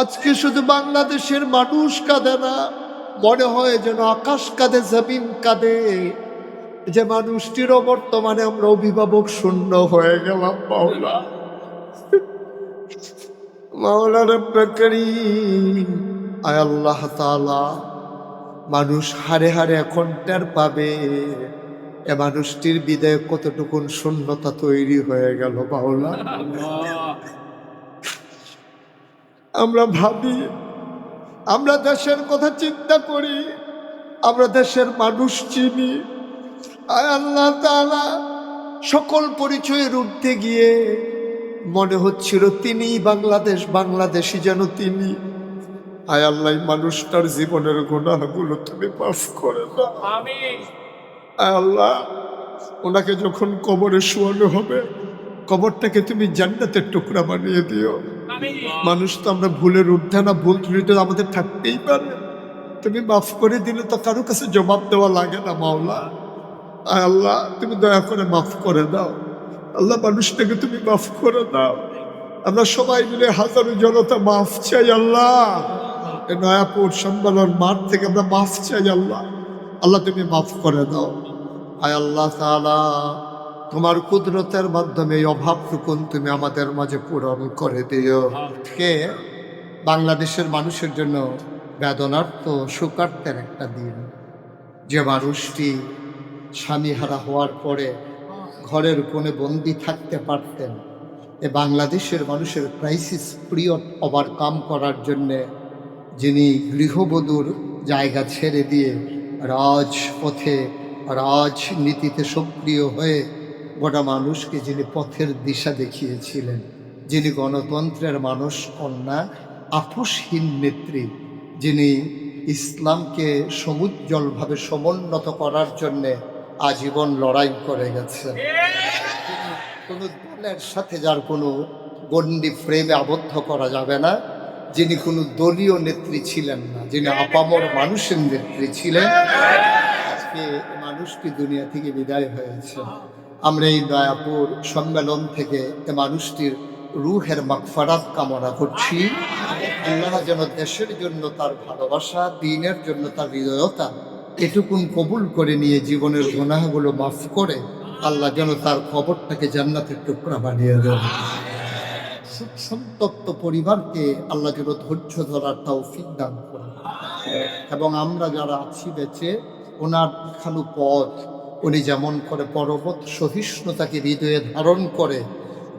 আজকে শুধু বাংলাদেশের মানুষ কাঁদে না, মনে হয় যেন আকাশ কাঁদে, জমিন কাঁদে। যে মানুষটিরও বর্তমানে আমরা অভিভাবক শূন্য হয়ে গেলাম, মাওলা। মাওলা রব্বে করিম, আয় আল্লাহ মানুষ হারে হারে এখন টের পাবে। এ মানুষটির বিদায় কতটুকুন শূন্যতা তৈরি হয়ে গেল বাউলা আমরা ভাবি আমরা দেশের কথা চিন্তা করি আমরা দেশের মানুষ চিনি। আয় আল্লাহ তাআলা সকল পরিচয়ের উঠতে গিয়ে মনে হচ্ছিল তিনি বাংলাদেশ বাংলাদেশি যেন তিনি। আয় আল্লাহ মানুষটার জীবনের গুণাগুলো তুমি মাফ করে আমিন। আয় আল্লাহ ওনাকে যখন কবরে শোয়ানো হবে কবরটাকে তুমি জান্নাতের টুকরা বানিয়ে দিও। মানুষ তো আমরা ভুলের ঊর্ধ্বে না, ভুল ত্রুটি আমাদের থাকতেই পারে। তুমি মাফ করে দিলে তো কারও কাছে জবাব দেওয়া লাগে না, মাওলা। আল্লাহ, তুমি দয়া করে মাফ করে দাও। আল্লাহ, মানুষটাকে তুমি মাফ করে দাও। আমরা সবাই মিলে হাজারো জনতা মাফ চাই আল্লাহ। নয়াপুর সম্মেলন মাঠ থেকে আমরা মাফ চাই আল্লাহ। আল্লাহ, তুমি মাফ করে দাও। আয় আল্লাহ তাআলা। তোমার কুদরতের মাধ্যমে এই অভাবটুকুন তুমি আমাদের মাঝে পূরণ করে দিও। কে বাংলাদেশের মানুষের জন্য বেদনার্থ শোকার্তের একটা দিন। যে মানুষটি স্বামীহারা হওয়ার পরে ঘরের কোণে বন্দি থাকতে পারতেন। এ বাংলাদেশের মানুষের ক্রাইসিস পিরিয়ড ওভারকাম করার জন্যে যিনি গৃহবধূর জায়গা ছেড়ে দিয়ে রাজপথে, রাজনীতিতে সক্রিয় হয়ে গোটা মানুষকে যিনি পথের দিশা দেখিয়েছিলেন, যিনি গণতন্ত্রের মানুষ, কন্যা, আপোষহীন নেত্রী, যিনি ইসলামকে সমুজ্জ্বলভাবে সমুন্নত করার জন্যে আজীবন লড়াই করে গেছেন। কোনো দলের সাথে যার কোনো গণ্ডি ফ্রেমে আবদ্ধ করা যাবে না, যিনি কোনো দলীয় নেত্রী ছিলেন না, যিনি আপামর মানুষের নেত্রী ছিলেন। আজকে মানুষটি দুনিয়া থেকে বিদায় হয়েছে। আমরা এই দয়াপুর সম্মেলন থেকে এ মানুষটির রুহের মাগফারাত কামনা করছি। আল্লাহ যেন দেশের জন্য তার ভালোবাসা, দিনের জন্য তার হৃদয়তা এটুকুন কবুল করে নিয়ে জীবনের গুনাহগুলো মাফ করে আল্লাহ যেন তার খবরটাকে জান্নাতের টুকরা বানিয়ে দেন। সন্তপ্ত পরিবারকে আল্লাহ যেন ধৈর্য ধরার তাও দান করে এবং আমরা যারা আছি বেঁচে, ওনার খালু পথ উনি যেমন করে পর্বত সহিষ্ণুতাকে হৃদয়ে ধারণ করে,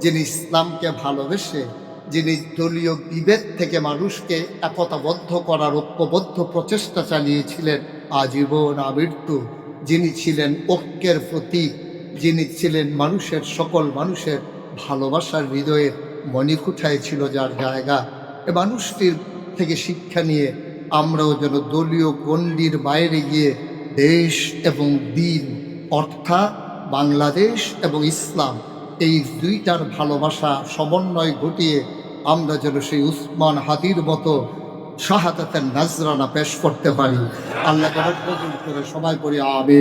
যিনি ইসলামকে ভালোবেসে, যিনি দলীয় বিভেদ থেকে মানুষকে একতাবদ্ধ করার ঐক্যবদ্ধ প্রচেষ্টা চালিয়েছিলেন, আজীবন আমৃত্যু যিনি ছিলেন ঐক্যের প্রতীক, যিনি ছিলেন মানুষের, সকল মানুষের ভালোবাসার হৃদয়ের মণিকুঠায় ছিল যার জায়গা। এ মানুষটির থেকে শিক্ষা নিয়ে আমরাও যেন দলীয় গণ্ডির বাইরে গিয়ে দেশ এবং দিন অর্থাৎ বাংলাদেশ এবং ইসলাম, এই দুইটার ভালোবাসা সমন্বয় ঘটিয়ে আমরা যেন সেই উসমান হাতির মতো শাহাদাতের নাজরানা পেশ করতে পারি। আল্লাহ করে সবাই করি আবে